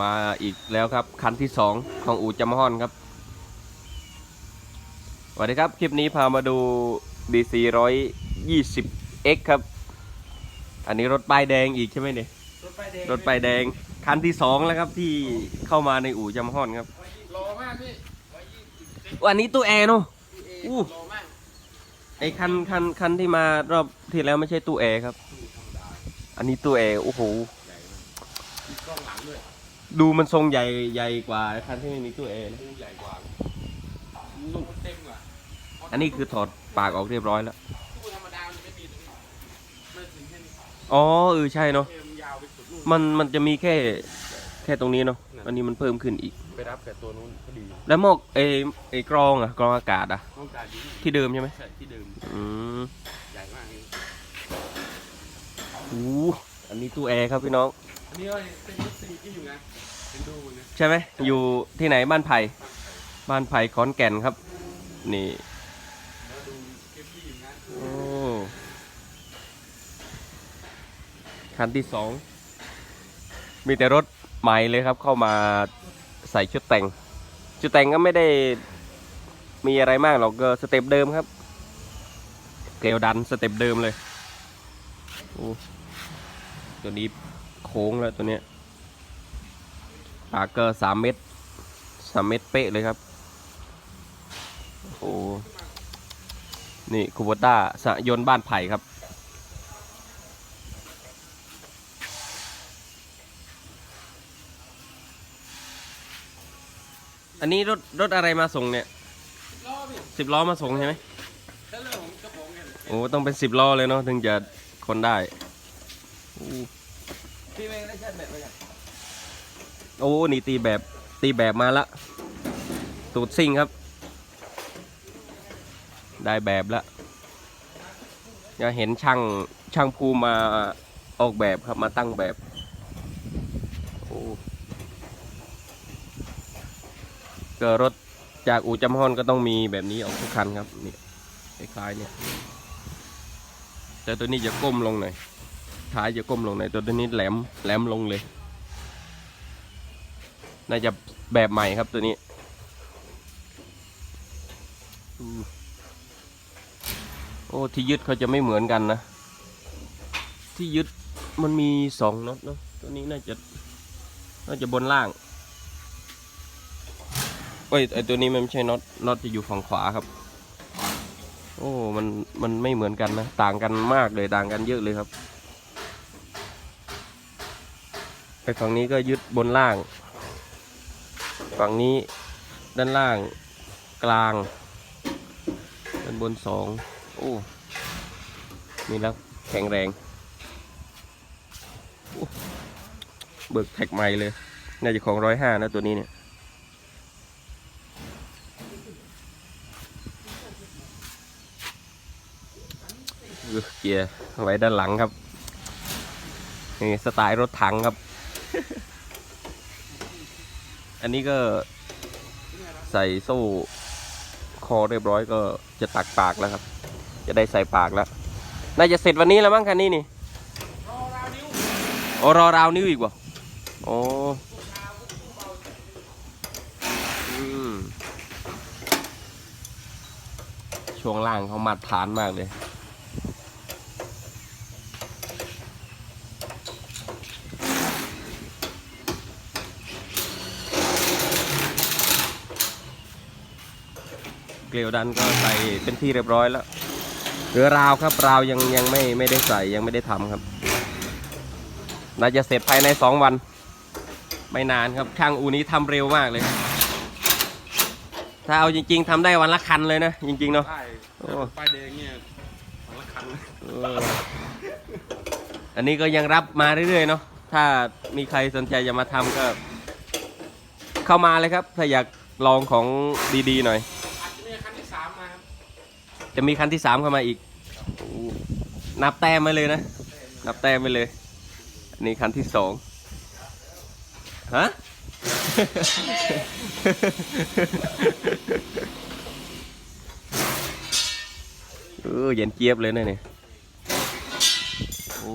มาอีกแล้วครับ คันที่สองของอู่จำฮอนครับสวัสดีครับ คลิปนี้พามาดู DC 120 X ครับ อันนี้รถป้ายแดงอีกใช่ไหมเนี่ยรถไฟแดงรถป้ายแดง คันที่สองแล้วครับที่เข้ามาในอู่จำฮอนครับรอมากพี่วันนี้ตู้แอร์เนาะอู้รอมากไอ้คันคันคันที่มารอบที่แล้วไม่ใช่ตู้แอร์ครับ อันนี้ตู้แอร์โอ้โหมีกล้องหลังด้วย ดูมันทรงใหญ่ใหญ่กว่าคันที่ไม่มีตู้แอร์นะดูใหญ่กว่าตู้มันเต็มกว่าอันนี้คือถอดปากออกเรียบร้อยแล้ว ตู้ธรรมดามันจะไม่มีตรงนี้ไม่ถึงแค่นี้อ๋อเออใช่เนาะเอมนยาวไปสุดนู่น มันมันจะมีแค่แค่ตรงนี้เนาะ อันนี้มันเพิ่มขึ้นอีก ไปรับแต่ตัวนู้นก็ดีแล้วหมอกไอไอกรองอะกรองอากาศอะต้องการดีที่เดิมใช่ไหมใช่ที่เดิมอืมใหญ่มากเลย โอ้ อันนี้ตู้แอร์ครับพี่น้อง อันนี้ก็เป็นรถซีที่อยู่นะเป็นดูนะใช่ไหมอยู่ที่ไหนบ้านไผ่บ้านไผ่ขอนแก่นครับ นี่แล้วดูเก็บที่อยู่นะโอ้คันที่สองมีแต่รถใหม่เลยครับเข้ามาใส่ชุดแต่ง ชุดแต่งก็ไม่ได้มีอะไรมากหรอกก็สเต็ปเดิมครับเกลียวดันสเต็ปเดิมเลยโอ้ ตัวนี้โค้งแล้วตัวเนี้ยปากก็สามเมตรสามเมตรเป๊ะเลยครับ โอ้นี่คูโบต้าสะยนต์บ้านไผ่ครับ อันนี้รถรถอะไรมาส่งเนี่ยรอพี่สิบล้อมาส่งใช่ไหมถ้าเรื่องของเจ้าของกันโอ้ต้องเป็นสิบล้อเลยเนาะถึงจะคนได้โอ้ พี่ไม่ได้เช่นแบบไปกันโอ้นี่ตีแบบตีแบบมาละตูดซิ่งครับ ได้แบบละจะเห็นช่างช่างภูมาออกแบบครับมาตั้งแบบโอ้เก็รถจากอู่จำฮอนก็ต้องมีแบบนี้ออกทุกคันครับนี่คล้ายๆเนี่ยแต่ตัวนี้จะก้มลงหน่อย ท้ายจะก้มลงหน่อยตัวนี้แหลมแหลมลงเลย น่าจะแบบใหม่ครับตัวนี้โอ้ที่ยึดเขาจะไม่เหมือนกันนะ ที่ยึดมันมีสองน็อตเนาะตัวนี้น่าจะน่าจะบนล่างเอ้ยไอตัวนี้มันไม่ใช่น็อตน็อตจะอยู่ฝั่งขวาครับ โอ้มันมันไม่เหมือนกันนะ ต่างกันมากเลยต่างกันเยอะเลยครับ ไอฝั่งนี้ก็ยึดบนล่าง ฝั่งนี้ด้านล่างกลางด้านบนสองโอ้นี่แล้วแข็งแรงโอ้เบิกแท็กใหม่เลย น่าจะของร้อยห้านะตัวนี้เนี่ยเกียร์ไว้ด้านหลังครับนี่สไตล์รถถังครับ อันนี้ก็ใส่โซ่คอเรียบร้อยก็จะตักปากแล้วครับ จะได้ใส่ปากแล้ว น่าจะเสร็จวันนี้แล้วมั้งคันนี้นี่รอราวนิ้วโอ้รอราวนิ้วอีกบ่โอ้ช่วงล่างเขามาตรฐานมากเลย เกลียวดันก็ใส่เป็นที่เรียบร้อยแล้วเหลือราวครับราวยังยังไม่ไม่ได้ใส่ยังไม่ได้ทำครับน่าจะเสร็จภายในสองวัน ไม่นานครับช่างอูนี้ทำเร็วมากเลย ถ้าเอาจริง ๆทำได้วันละคันเลยนะจริงๆเนาะใช่โอ้ป้ายแดงเนี่ยของละคันเอออันนี้ก็ยังรับมาเรื่อยๆเนาะถ้ามีใครสนใจจะมาทำก็ เข้ามาเลยครับ ถ้าอยากลองของดีๆหน่อย จะมีคันที่สามเข้ามาอีกโอ้นับแต้มไปเลยนะ นับแต้มไปเลย อันนี้คันที่สองฮะ เออเย็นเจี๊ยบเลยนะเนี่ยโอ้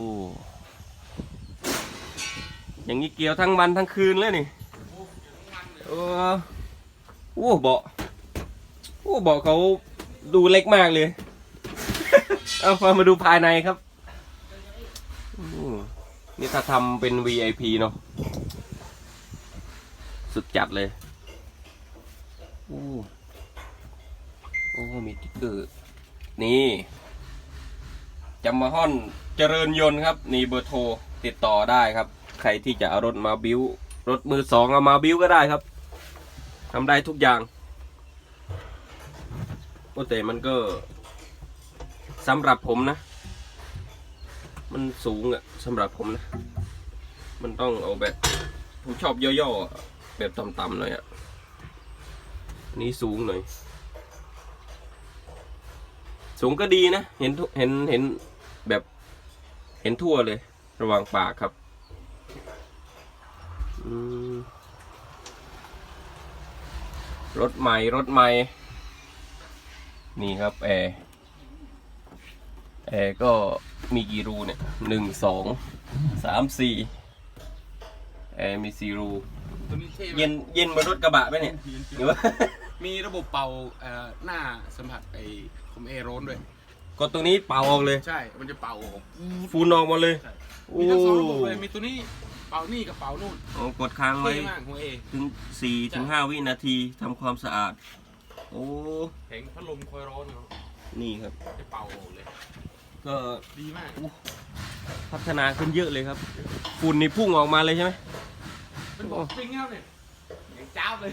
อย่างนี้เกี่ยวทั้งวันทั้งคืนเลยนี่โอ้โอ้เบาโอ้เบาเขา ดูเล็กมากเลย เอาพามาดูภายในครับ นี่ถ้าทำเป็น VIP เนาะ สุดจัดเลย โอ้โอ้มีติ๊กเกอร์นี่จำมาฮ่อนเจริญยนต์ครับ นี่เบอร์โทรติดต่อได้ครับ ใครที่จะเอารถมาบิ้ว รถมือสองเอามาบิ้วก็ได้ครับทำได้ทุกอย่าง โอ้แต่มันก็สำหรับผมนะ มันสูงอะสำหรับผมนะ มันต้องเอาแบบผมชอบย่อๆแบบต่ำๆหน่อยอะนี้สูงหน่อย สูงก็ดีนะ เห็นเห็นเห็นแบบเห็นทั่วเลย ระหว่างปากครับรถใหม่รถใหม่ นี่ครับแอร์แอร์ก็มีกี่รูเนี่ยหนึ่งสองสามสี่แอร์มีสี่รูตัวนี้เท่มากเย็นเย็นเหมือนรถกระบะไหมเนี่ยหรือว่า มีระบบเป่าเอ่อหน้าสัมผัสไอ้คอมเอโรนด้วย กดตรงนี้เป่าออกเลย ใช่ มันจะเป่าออกฟูนออกมาเลยใช่โอ้มีทั้งสองระบบเลยมีตัวนี้เป่านี่กับเป่านู่นโอ้กดค้างไว้เท่มากหัวเอ ถึงสี่ถึงห้าวินาทีทำความสะอาด โอ้แผงพัดลมคอยร้อนเนาะนี่ครับ จะเป่าออกเลย ก็ดีมากพัฒนาขึ้นเยอะเลยครับฝุ่นนี่พุ่งออกมาเลยใช่ไหมเป็นบอกสปริงแล้วเนี่ยอย่างจ้าบเลย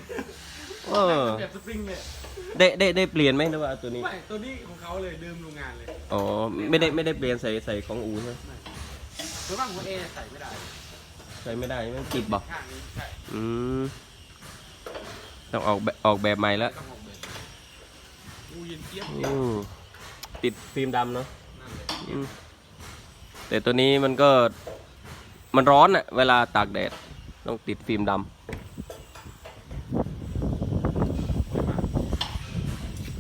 เออแบบสปริงเลยได้ได้ได้เปลี่ยนไหมหรือว่าตัวนี้ไม่ตัวนี้ของเขาเลยเดิมโรงงานเลยอ๋อไม่ได้ไม่ได้เปลี่ยนใส่ใส่ของอูใช่ไหมตัวบ้างหัวเอใส่ไม่ได้ใส่ไม่ได้ไม่ติดบอกข้างนี้ใช่อืมต้องออกแบบออกแบบใหม่แล้ว ต้องออกเลยอูเย็นเจี๊ยบอืมติดฟิล์มดำเนาะนั่นเลยอืมแต่ตัวนี้มันก็มันร้อนอะเวลาตากแดดต้องติดฟิล์มดำ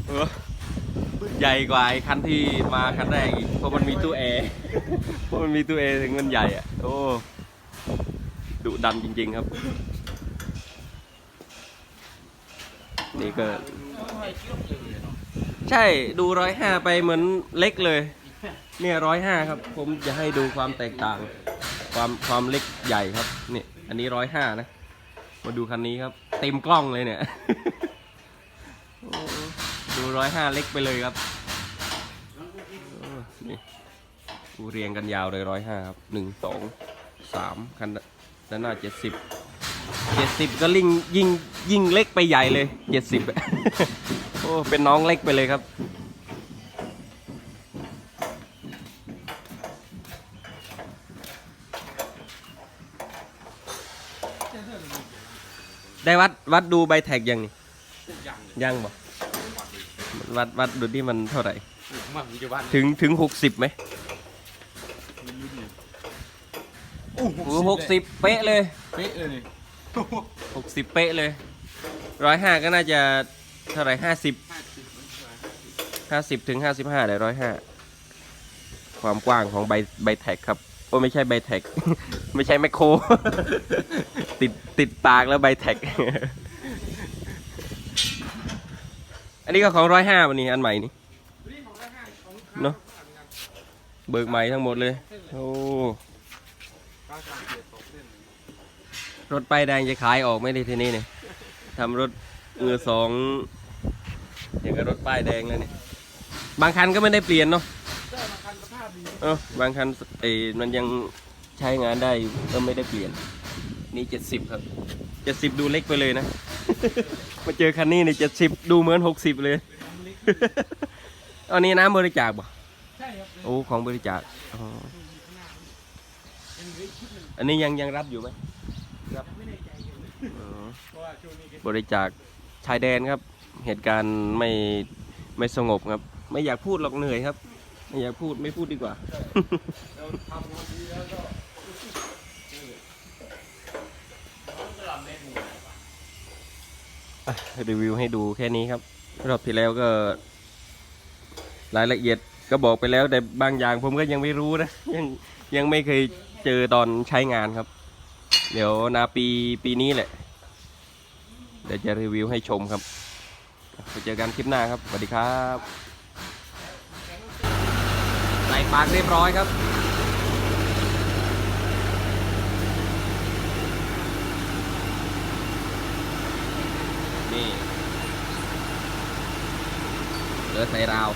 เออใหญ่กว่าไอ้คันที่มาคันแรกอีกเพราะมันมีตู้แอร์ เพราะมันมีตู้แอร์ถึงมันใหญ่อะโอ้ดุดันจริง ๆ ครับ นี่ก็ ใช่ดูร้อยห้าไปเหมือนเล็กเลย เนี่ยร้อยห้าครับ ผมจะให้ดูความแตกต่าง ความความเล็กใหญ่ครับนี่อันนี้ร้อยห้านะ มาดูคันนี้ครับ เต็มกล้องเลยเนี่ย ดูร้อยห้าเล็กไปเลยครับนี่ดูเรียงกันยาวเลยร้อยห้าครับหนึ่งสองสามคันด้านหน้าเจ็ดสิบเจ็ดสิบก็ลิงยิ่งยิ่งเล็กไปใหญ่เลยเจ็ดสิบ อ้เป็นน้องเล็กไปเลยครับ ได้วัดวัดดูใบแท็กยังนี่ทุกอย่างเลยยังบ่วัดวัดดูที่มันเท่าไหร่ผมว่าผมจะบ้านถึงถึงหกสิบไหมมันรุ่นเนี่ยโอ้โอ้หกสิบเป๊ะเลย เป๊ะเลยนี่หกสิบเป๊ะเลยร้อยห้าก็น่าจะ เท่าไหร่ห้าสิบห้าสิบถึงห้าสิบห้าได้ร้อยห้าความกว้างของใบใบแท็กครับโอ้ไม่ใช่ใบแท็ก ไม่ใช่แมคโคร ติดติดปากแล้วใบแท็ก อันนี้ก็ของร้อยห้าวันนี้อันใหม่นี่เนอะเบิกใหม่ทั้งหมดเลย โอ้ราคาเกียรติตกเส้นรถป้ายแดงจะขายออกไม่ได้ทีนี้เนี่ยทำรถมือสอง อย่างกับรถป้ายแดงแล้วเนี่ยบางคันก็ไม่ได้เปลี่ยนเนาะใช่ราคาสภาพดีเออบางคันเอ้มันยังใช้งานได้อยู่ก็ไม่ได้เปลี่ยน นี่เจ็ดสิบครับเจ็ดสิบดูเล็กไปเลยนะ มาเจอคันนี้เนี่ยเจ็ดสิบดูเหมือนหกสิบเลย อันนี้น้ำบริจาคบ่ใช่ครับโอ้ของบริจาคอ๋ออันนี้ยังยังรับอยู่ไหมไม่แน่ใจเลยอ๋อเพราะว่าช่วงนี้บริจาคชายแดนครับ เหตุการณ์ไม่ไม่สงบครับ ไม่อยากพูดหรอกเหนื่อยครับ ไม่อยากพูดไม่พูดดีกว่า เราทำงานดีแล้วก็รีวิวให้ดูแค่นี้ครับ รอบที่แล้วก็ รายละเอียดก็บอกไปแล้วแต่บางอย่างผมก็ยังไม่รู้นะ ยังยังไม่เคยเจอตอนใช้งานครับ เดี๋ยวนาปีปีนี้แหละเดี๋ยวจะรีวิวให้ชมครับ ไปเจอกันคลิปหน้าครับ สวัสดีครับใส่ปากเรียบร้อยครับนี่เหลือใส่ราว